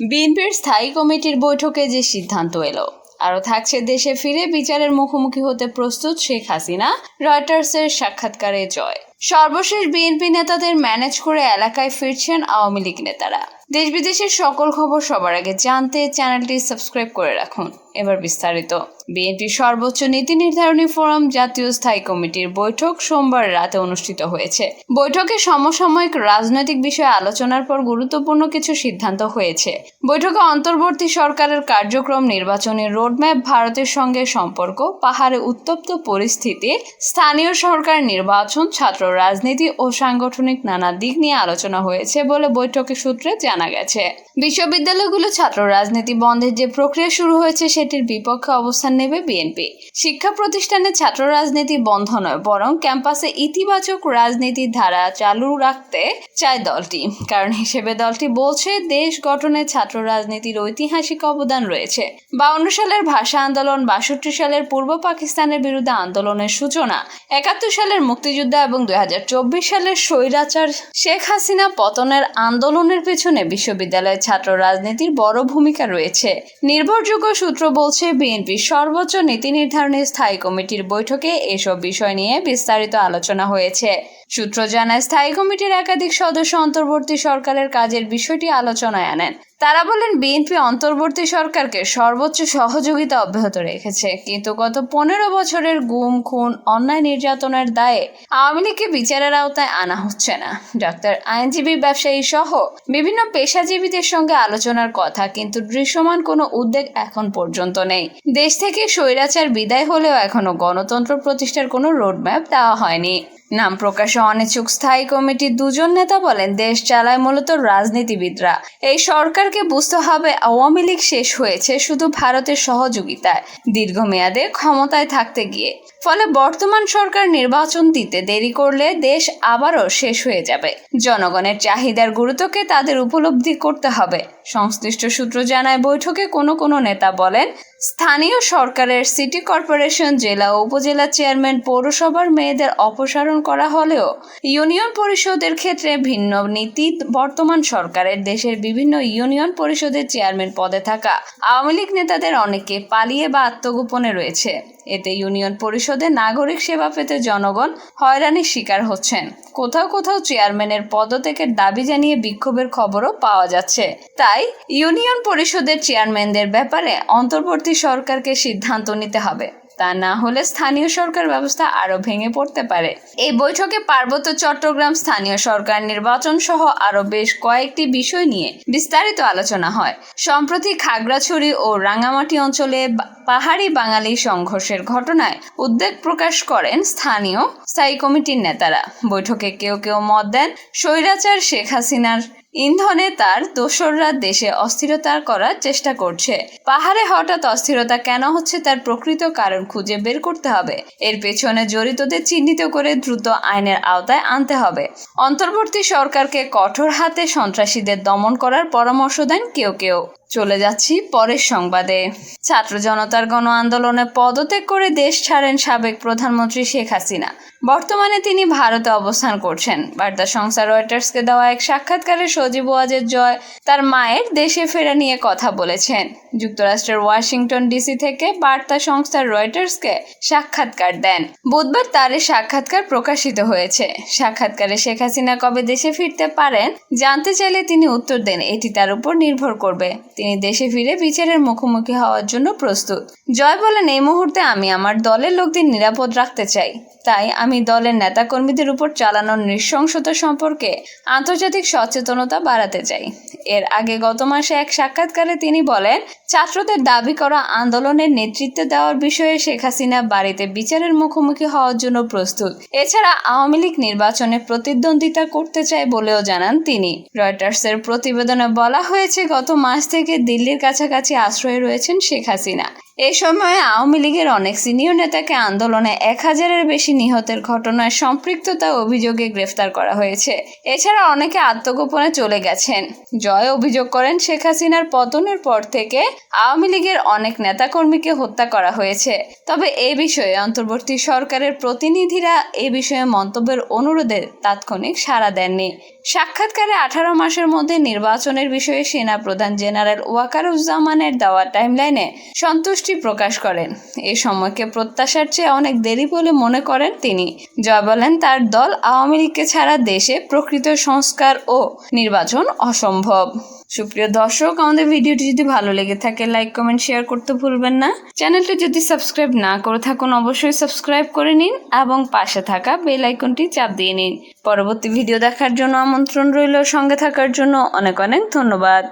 বিএনপির স্থায়ী কমিটির বৈঠকে যে সিদ্ধান্ত এলো, আরও থাকছে দেশে ফিরে বিচারের মুখোমুখি হতে প্রস্তুত শেখ হাসিনা, রয়টার্সের সাক্ষাৎকারে জয়। সর্বশেষ বিএনপি নেতাদের ম্যানেজ করে এলাকায় ফিরছেন আওয়ামী লীগ নেতারা। দেশ বিদেশের সকল খবর সবার আগে জানতে চ্যানেলটি সাবস্ক্রাইব করে রাখুন। এবার বিস্তারিত। বিএনপির সর্বোচ্চ নীতি নির্ধারণী ফোরাম জাতীয় স্থায়ী কমিটির বৈঠক সোমবার রাতে অনুষ্ঠিত হয়েছে। বৈঠকে সমসাময়িক রাজনৈতিক বিষয়ে আলোচনার পর গুরুত্বপূর্ণ কিছু সিদ্ধান্ত হয়েছে। বৈঠকে অন্তর্বর্তী সরকারের কার্যক্রম, নির্বাচনী রোডম্যাপ, ভারতের সঙ্গে সম্পর্ক, পাহাড়ে উত্তপ্ত পরিস্থিতি, স্থানীয় সরকার নির্বাচন, ছাত্র রাজনীতি ও সাংগঠনিক নানা দিক নিয়ে আলোচনা হয়েছে বলে বৈঠকে সূত্রে জানা গেছে। বিশ্ববিদ্যালয়গুলো ছাত্র রাজনীতি বন্ধের যে প্রক্রিয়া শুরু হয়েছে, সেটির বিপক্ষে অবস্থান নেবে বিএনপি। শিক্ষা প্রতিষ্ঠানে ছাত্র রাজনীতি বন্ধ নয়, বরং ক্যাম্পাসে ইতিবাচক রাজনীতির ধারা চালু রাখতে চায় দলটি। কারণ হিসেবে দলটি বলছে, দেশ গঠনে ছাত্র রাজনীতির ঐতিহাসিক অবদান রয়েছে। বাউন্ন সালের ভাষা আন্দোলন, বাষট্টি সালের পূর্ব পাকিস্তানের বিরুদ্ধে আন্দোলনের সূচনা, একাত্তর সালের মুক্তিযুদ্ধ এবং দুই সালের স্বৈরাচার শেখ হাসিনা পতনের আন্দোলনের পেছনে বিশ্ববিদ্যালয়ের ছাত্র রাজনীতির বড় ভূমিকা রয়েছে। নির্ভরযোগ্য সূত্র বলছে, বিএনপির সর্বোচ্চ নীতি নির্ধারণী স্থায়ী কমিটির বৈঠকে এসব বিষয় নিয়ে বিস্তারিত আলোচনা হয়েছে। সূত্র জানায়, স্থায়ী কমিটির একাধিক সদস্য অন্তর্বর্তী সরকারের কাজের বিষয়টি আলোচনায় আনেন। তারা বলেন, বিএনপি অন্তর্বর্তী সরকারকে সর্বোচ্চ সহযোগিতা অব্যাহত রেখেছে। কিন্তু গত পনেরো বছরের গুম, খুন, অন্যায় নির্যাতনের দায়ে আওয়ামী লীগকে বিচারের আওতায় আনা হচ্ছে না। ডাক্তার, আইনজীবী, ব্যবসায়ী সহ বিভিন্ন পেশাজীবীদের সঙ্গে আলোচনার কথা, কিন্তু দৃশ্যমান কোনো উদ্বেগ এখন পর্যন্ত নেই। দেশ থেকে স্বৈরাচার বিদায় হলেও এখনও গণতন্ত্র প্রতিষ্ঠার কোনো রোডম্যাপ দেওয়া হয়নি। নাম প্রকাশে অনিচ্ছুক স্থায়ী কমিটির দুজন নেতা বলেন, দেশ চালায় মূলত রাজনীতিবিদরা। এই সরকারকে বুঝতে হবে আওয়ামী লীগ শেষ হয়েছে শুধু ভারতের সহযোগিতায়, দীর্ঘমেয়াদে ক্ষমতায় থাকতে গিয়ে। ফলে বর্তমান সরকার নির্বাচন দিতে দেরি করলে দেশ আবারও শেষ হয়ে যাবে। জনগণের চাহিদার গুরুত্বকে তাদের উপলব্ধি করতে হবে। সংশ্লিষ্ট সূত্র জানায়, বৈঠকে কোনো কোনো নেতা বলেন স্থানীয় সরকারের সিটি কর্পোরেশন জেলা উপজেলা চেয়ারম্যান পৌরসভার মেয়েদের অপসারণ করা হলেও ইউনিয়ন পরিষদের ক্ষেত্রে ভিন্ন নীতি বর্তমান সরকারের। দেশের বিভিন্ন ইউনিয়ন পরিষদের চেয়ারম্যান পদে থাকা আওয়ামী লীগ নেতাদের অনেকে পালিয়ে বা আত্মগোপনে রয়েছে। এতে ইউনিয়ন পরিষদে নাগরিক সেবা পেতে জনগণ হয়রানির শিকার হচ্ছেন। কোথাও কোথাও চেয়ারম্যানের পদত্যাগের দাবি জানিয়ে বিক্ষোভের খবরও পাওয়া যাচ্ছে। তাই ইউনিয়ন পরিষদের চেয়ারম্যানদের ব্যাপারে অন্তর্বর্তী সরকারকে সিদ্ধান্ত নিতে হবে। তা না হলে স্থানীয় সরকার ব্যবস্থা আরও ভেঙে পড়তে পারে। এই বৈঠকে পার্বত্য চট্টগ্রাম স্থানীয় সরকার নির্বাচন সহ আরও বেশ কয়েকটি বিষয় নিয়ে বিস্তারিত আলোচনা হয়। সম্প্রতি খাগড়াছড়ি ও রাঙামাটি অঞ্চলে পাহাড়ি বাঙালি সংঘর্ষের ঘটনায় উদ্বেগ প্রকাশ করেন স্থানীয় স্থায়ী কমিটির নেতারা। বৈঠকে কেউ কেউ মত দেন, স্বৈরাচার শেখ হাসিনার ইন্ধনে তার দোসররা দেশে অস্থিরতা করার চেষ্টা করছে। পাহাড়ে হঠাৎ অস্থিরতা কেন হচ্ছে তার প্রকৃত কারণ খুঁজে বের করতে হবে। এর পেছনে জড়িতদের চিহ্নিত করে দ্রুত আইনের আওতায় আনতে হবে। অন্তর্বর্তী সরকারকে কঠোর হাতে সন্ত্রাসীদের দমন করার পরামর্শ দেন কেউ কেউ। চলে যাচ্ছি পরের সংবাদে। ছাত্র জনতার গণ আন্দোলনে পদত্যাগ করে দেশ ছাড়েন সাবেক প্রধানমন্ত্রী শেখ হাসিনা। বর্তমানে তিনি ভারতে অবস্থান করছেন। বার্তা সংস্থা রয়টার্সকে দেওয়া এক সাক্ষাৎকারে সজীব ওয়াজের জয় তার মায়ের দেশে ফেরা নিয়ে কথা বলেছেন। যুক্তরাষ্ট্রের ওয়াশিংটন ডিসি থেকে বার্তা সংস্থা রয়টার্সকে সাক্ষাৎকার দেন। বুধবার তার সাক্ষাৎকার প্রকাশিত হয়েছে। সাক্ষাৎকারে শেখ হাসিনা কবে দেশে ফিরতে পারেন জানতে চাইলে তিনি উত্তর দেন। এটি তার উপর নির্ভর করবে। তিনি দেশে ফিরে বিচারের মুখোমুখি হওয়ার জন্য প্রস্তুত। জয় বলেন, এই মুহূর্তে আমি আমার দলের লোকদের নিরাপদ রাখতে চাই। তাই আমি দলের নেতাকর্মীদের উপর চালানো নৃশংসতা সম্পর্কে আন্তর্জাতিক সচেতনতা বাড়াতে চাই। এর আগে গত মাসে এক সাক্ষাৎকারে তিনি বলেন, ছাত্রদের দাবি করা আন্দোলনের নেতৃত্ব দেওয়ার বিষয়ে শেখ হাসিনা বাড়িতে বিচারের মুখোমুখি হওয়ার জন্য প্রস্তুত। এছাড়া আওয়ামী লীগ নির্বাচনে প্রতিদ্বন্দ্বিতা করতে চায় বলেও জানান তিনি। রয়টার্সের প্রতিবেদনে বলা হয়েছে, গত মাস থেকে দিল্লির কাছাকাছি আশ্রয়ে রয়েছেন শেখ হাসিনা। এ সময় আওয়ামী লীগের অনেক সিনিয়র নেতাকে আন্দোলনে এক হাজারের বেশি নিহতের ঘটনায় সম্পৃক্ততা অভিযোগে গ্রেফতার করা হয়েছে। এছাড়া অনেকে আত্মগোপনে চলে গেছেন। জয় অভিযোগ করেন শেখ হাসিনার পতনের পর থেকে আওয়ামী লীগের অনেক নেতাকর্মীকে হত্যা করা হয়েছে। তবে এ বিষয়ে অন্তর্বর্তী সরকারের প্রতিনিধিরা এ বিষয়ে মন্তব্যের অনুরোধে তাৎক্ষণিক সাড়া দেননি। সাক্ষাৎকারে আঠারো মাসের মধ্যে নির্বাচনের বিষয়ে সেনা প্রধান জেনারেল ওয়াকারুজ্জামানের দেওয়া টাইমলাইনে সন্তুষ্টি প্রকাশ করেন। এ সময়কে প্রত্যাশার চেয়ে অনেক দেরি বলে মনে করেন তিনি। জয় বলেন, তার দল আওয়ামী লীগকে ছাড়া দেশে প্রকৃত সংস্কার ও নির্বাচন অসম্ভব। সুপ্রিয় দর্শক, আমাদের ভিডিওটি যদি ভালো লেগে থাকে লাইক কমেন্ট শেয়ার করতে ভুলবেন না। চ্যানেলটি যদি সাবস্ক্রাইব না করে থাকুন, অবশ্যই সাবস্ক্রাইব করে নিন এবং পাশে থাকা বেল আইকনটি চাপ দিয়ে নিন। পরবর্তী ভিডিও দেখার জন্য আমন্ত্রণ রইল। সঙ্গে থাকার জন্য অনেক অনেক ধন্যবাদ।